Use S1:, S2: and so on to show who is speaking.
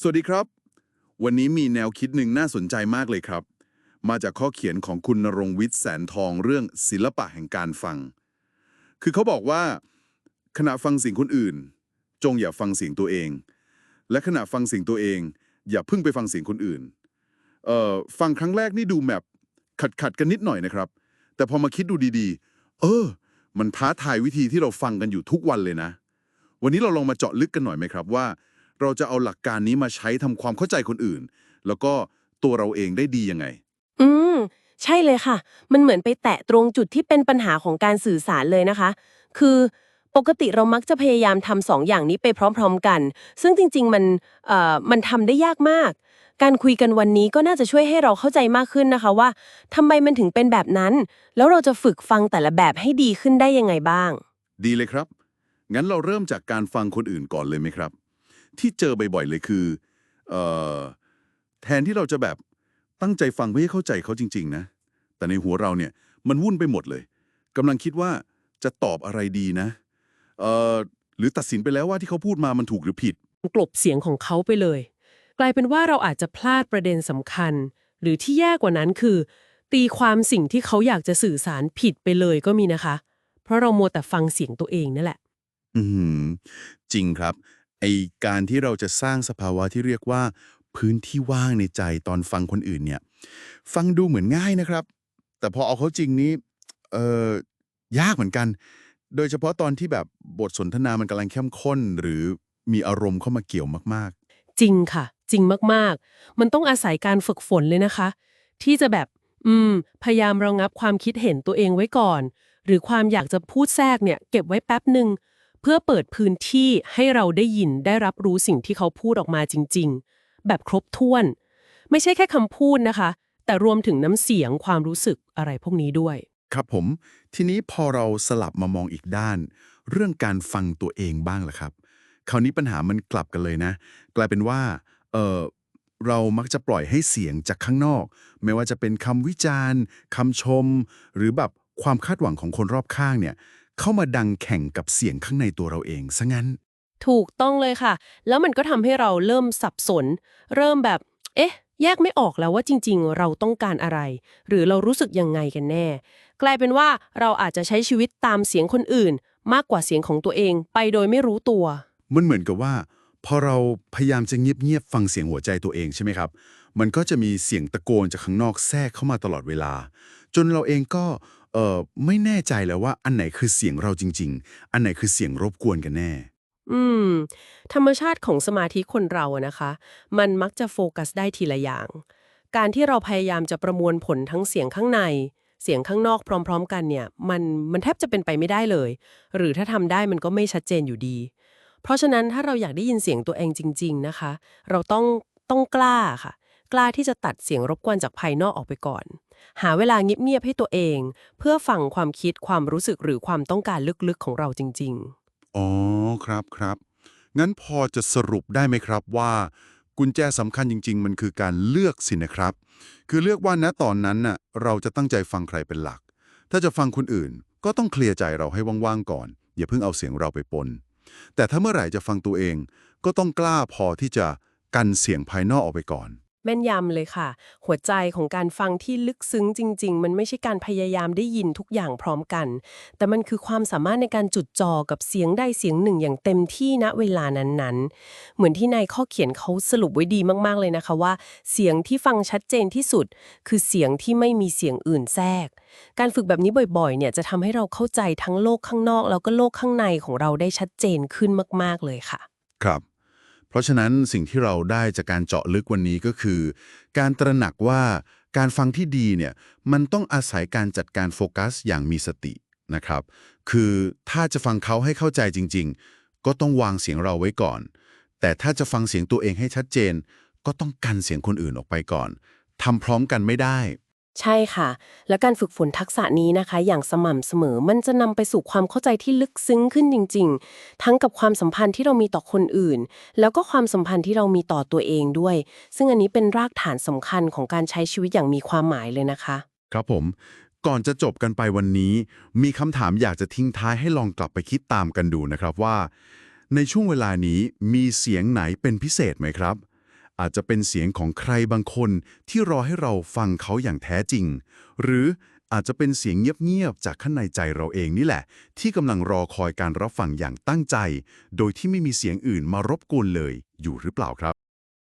S1: สวัสดีครับ วันนี้มีแนวคิดหนึ่งน่าสนใจมากเลยครับ มาจากข้อเขียนของคุณนรงวิทย์แสนทองเรื่องศิลปะแห่งการฟัง คือเขาบอกว่า ขณะฟังเสิ่งคนอื่น จงอย่าฟังเสียงตัวเอง และขณะฟังเสียงตัวเอง อย่าพิ่งไปฟังเสียงคนอื่น เอ่อฟังครั้งแรกนี่ดูแบบขัดขัดกันนิดหน่อยนะครับ แต่พอมาคิดดูดีๆ เออ มันท้าทายวิธีที่เราฟังกันอยู่ทุกวันเลยนะ วันนี้เราลองมาเจาะลึกกันหน่อยไหมครับว่า เราจะเอาหลักการนี้มาใช้ทำความเข้าใจคนอื่น แล้วก็ตัวเราเองได้ดียังไง
S2: อืม ใช่เลยค่ะ มันเหมือนไปแตะตรงจุดที่เป็นปัญหาของการสื่อสารเลยนะคะ คือปกติเรามักจะพยายามทำสองอย่างนี้ไปพร้อม ๆกัน ซึ่งจริง ๆ มันเอ่อมันทำได้ยากมาก การคุยกันวันนี้ก็น่าจะช่วยให้เราเข้าใจมากขึ้นนะคะว่าทำไมมันถึงเป็นแบบนั้น แล้วเราจะฝึกฟังแต่ละแบบให้ดีขึ้นได้ยังไงบ้าง
S1: ดีเลยครับ งั้นเราเริ่มจากการฟังคนอื่นก่อนเลยไหมครับ ที่เจอบ่อยๆเลยคือเอ่อแทนที่เราจะแบบตั้งใจฟังเพื่อให้เข้าใจเขาจริง ๆ นะ แต่ในหัวเราเนี่ยมันวุ่นไปหมดเลยกำลังคิดว่าจะตอบอะไรดีนะเอ่อหรือตัดสินไปแล้วว่าที่เขาพูดมามันถูกหรือผิด
S3: กลบเสียงของเขาไปเลย กลายเป็นว่าเราอาจจะพลาดประเด็นสำคัญ หรือที่แย่กว่านั้นคือ ตีความสิ่งที่เขาอยากจะสื่อสารผิดไปเลยก็มีนะคะ เพราะเรามัวแต่ฟังเสียงตัวเองนั่นแหละ
S1: อืมจริงครับ ไอการที่เราจะสร้างสภาวะที่เรียกว่า พื้นที่ว่างในใจตอนฟังคนอื่นเนี่ย ฟังดูเหมือนง่ายนะครับ แต่พอเอาเขาจริงนี้เออยากเหมือนกัน โดยเฉพาะตอนที่แบบบทสนทนามันกำลังเข้มข้น หรือมีอารมณ์เข้ามาเกี่ยวมากๆ
S3: จริงค่ะ จริงมากๆ มันต้องอาศัยการฝึกฝนเลยนะคะ ที่จะแบบ อืม พยายามระงับความคิดเห็นตัวเองไว้ก่อน หรือความอยากจะพูดแทรกเนี่ย เก็บไว้แป๊บหนึ่ง พื่อเปิดพื้นที่ให้เราได้ยินได้รับรู้สิ่งที่เขาพูดออกมาจริง ๆ แบบครบถ้วน ไม่ใช่แค่คำพูดนะคะ แต่รวมถึงน้ำเสียงความรู้สึกอะไรพวกนี้ด้วย
S1: ครับผม ทีนี้พอเราสลับมามองอีกด้าน เรื่องการฟังตัวเองบ้างล่ะครับ คราวนี้ปัญหามันกลับกันเลยนะ กลายเป็นว่าเออเรามักจะปล่อยให้เสียงจากข้างนอก ไม่ว่าจะเป็นคำวิจารณ์คำชม หรือแบบความคาดหวังของคนรอบข้างเนี่ย เข้ามาดังแข่งกับเสียงข้างในตัวเราเองซะงั้น
S3: ถูกต้องเลยค่ะ แล้วมันก็ทำให้เราเริ่มสับสน เริ่มแบบ เอ๊ะ แยกไม่ออกแล้วว่าจริง ๆ เราต้องการอะไร หรือเรารู้สึกยังไงกันแน่ กลายเป็นว่าเราอาจจะใช้ชีวิตตามเสียงคนอื่น มากกว่าเสียงของตัวเอง ไปโดยไม่รู้ตัว
S1: มันเหมือนกับว่า พอเราพยายามจะเงียบๆฟังเสียงหัวใจตัวเองใช่ไหมครับ มันก็จะมีเสียงตะโกนจากข้างนอกแทรกเข้ามาตลอดเวลา จนเราเองก็ เออไม่แน่ใจแล้วว่าอันไหนคือเสียงเราจริง ๆ อันไหนคือเสียงรบกวนกันแน่
S3: อืม ธรรมชาติของสมาธิคนเราอะนะคะ มันมักจะโฟกัสได้ทีละอย่าง การที่เราพยายามจะประมวลผลทั้งเสียงข้างใน เสียงข้างนอกพร้อม ๆ กันเนี่ย มันมันแทบจะเป็นไปไม่ได้เลย หรือถ้าทำได้มันก็ไม่ชัดเจนอยู่ดี เพราะฉะนั้นถ้าเราอยากได้ยินเสียงตัวเองจริง ๆ นะคะ เราต้องต้องกล้าค่ะ กล้าที่จะตัดเสียงรบกวนจากภายนอกออกไปก่อน หาเวลาเงียบๆให้ตัวเอง เพื่อฟังความคิดความรู้สึกหรือความต้องการลึกๆของเราจริง ๆ
S1: อ๋อครับครับ งั้นพอจะสรุปได้ไหมครับว่า กุญแจสำคัญจริง ๆ มันคือการเลือกสินะครับ คือเลือกว่าณตอนนั้นน่ะเราจะตั้งใจฟังใครเป็นหลัก ถ้าจะฟังคนอื่น ก็ต้องเคลียร์ใจเราให้ว่างๆก่อน อย่าเพิ่งเอาเสียงเราไปปนแต่ถ้าเมื่อไหร่จะฟังตัวเอง ก็ต้องกล้าพอที่จะกันเสียงภายนอกออกไปก่อน
S3: แม่นยำเลยค่ะ หัวใจของการฟังที่ลึกซึ้งจริง ๆ มันไม่ใช่การพยายามได้ยินทุกอย่างพร้อมกัน แต่มันคือความสามารถในการจุดจ่อกับเสียงใดเสียงหนึ่งอย่างเต็มที่ณเวลานั้นๆ เหมือนที่นายข้อเขียนเขาสรุปไว้ดีมากๆเลยนะคะว่า เสียงที่ฟังชัดเจนที่สุด คือเสียงที่ไม่มีเสียงอื่นแทรก การฝึกแบบนี้บ่อยๆ เนี่ยจะทำให้เราเข้าใจทั้งโลกข้างนอก แล้วก็โลกข้างในของเราได้ชัดเจนขึ้นมาก ๆ เลยค่ะ
S1: ครับ ราะฉะนั้นสิ่งที่เราได้จากการเจาะลึกวันนี้ก็คือ การตระหนักว่าการฟังที่ดีเนี่ยมันต้องอาศัยการจัดการโฟกัสอย่างมีสตินะครับ คือถ้าจะฟังเขาให้เข้าใจจริง ๆ ก็ต้องวางเสียงเราไว้ก่อน แต่ถ้าจะฟังเสียงตัวเองให้ชัดเจน ก็ต้องกันเสียงคนอื่นออกไปก่อนทำพร้อมกันไม่ได้
S2: ใช่ค่ะ และการฝึกฝนทักษะนี้นะคะ อย่างสม่ำเสมอมันจะนำไปสู่ความเข้าใจที่ลึกซึ้งขึ้นจริง ๆ ทั้งกับความสัมพันธ์ที่เรามีต่อคนอื่น แล้วก็ความสัมพันธ์ที่เรามีต่อตัวเองด้วย ซึ่งอันนี้เป็นรากฐานสำคัญของการใช้ชีวิตอย่างมีความหมายเลยนะคะ
S1: ครับผม ก่อนจะจบกันไปวันนี้ มีคำถามอยากจะทิ้งท้ายให้ลองกลับไปคิดตามกันดูนะครับว่า ในช่วงเวลานี้มีเสียงไหนเป็นพิเศษไหมครับ อาจจะเป็นเสียงของใครบางคนที่รอให้เราฟังเขาอย่างแท้จริง หรืออาจจะเป็นเสียงเงียบๆจากข้างในใจเราเองนี่แหละ ที่กำลังรอคอยการรับฟังอย่างตั้งใจ โดยที่ไม่มีเสียงอื่นมารบกวนเลยอยู่หรือเปล่าครับ